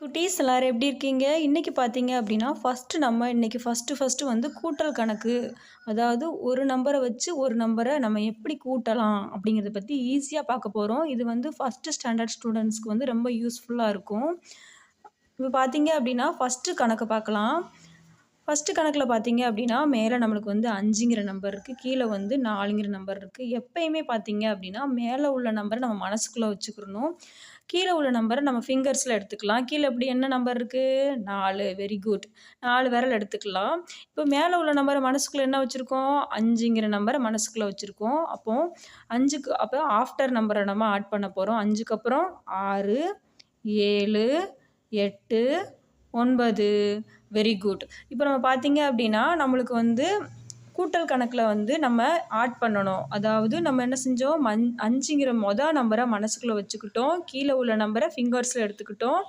குட்டீஸ் எல்லோரும் எப்படி இருக்கீங்க? இன்றைக்கி பார்த்தீங்க அப்படின்னா ஃபஸ்ட்டு நம்ம இன்றைக்கி ஃபஸ்ட்டு ஃபஸ்ட்டு வந்து கூட்டல் கணக்கு. அதாவது ஒரு நம்பரை வச்சு ஒரு நம்பரை நம்ம எப்படி கூட்டலாம் அப்படிங்கிறத பற்றி ஈஸியாக பார்க்க போகிறோம் இது வந்து ஃபஸ்ட்டு ஸ்டாண்டர்ட் ஸ்டூடெண்ட்ஸ்க்கு வந்து ரொம்ப யூஸ்ஃபுல்லாக இருக்கும். இப்போ பார்த்தீங்க அப்படின்னா ஃபஸ்ட்டு கணக்கு பார்க்கலாம். ஃபஸ்ட்டு கணக்கில் பார்த்தீங்க அப்படின்னா மேலே நம்மளுக்கு வந்து அஞ்சுங்கிற நம்பர் இருக்குது கீழே வந்து நாலுங்கிற நம்பர் இருக்குது எப்பயுமே பார்த்தீங்க அப்படின்னா மேலே உள்ள நம்பரை நம்ம மனசுக்குள்ளே வச்சுக்கிறணும் கீழே உள்ள நம்பரை நம்ம ஃபிங்கர்ஸில் எடுத்துக்கலாம். கீழே இப்படி என்ன நம்பர் இருக்குது நாலு. வெரி குட் நாலு விரல் எடுத்துக்கலாம். இப்போ மேலே உள்ள நம்பரை மனசுக்குள்ளே என்ன வச்சுருக்கோம்? அஞ்சுங்கிற நம்பரை மனசுக்குள்ளே வச்சுருக்கோம். அப்போது அஞ்சுக்கு அப்போ ஆஃப்டர் நம்பரை நம்ம ஆட் பண்ண போகிறோம் அஞ்சுக்கு அப்புறம் ஆறு ஏழு எட்டு ஒன்பது. வெரி குட் இப்போ நம்ம பார்த்தீங்க அப்படின்னா நம்மளுக்கு வந்து கூட்டல் கணக்கில் வந்து நம்ம ஆட் பண்ணணும். அதாவது நம்ம என்ன செஞ்சோம்? மஞ் அஞ்சுங்கிற மொதல் நம்பரை மனசுக்குள்ளே வச்சுக்கிட்டோம். கீழே உள்ள நம்பரை ஃபிங்கர்ஸில் எடுத்துக்கிட்டோம்.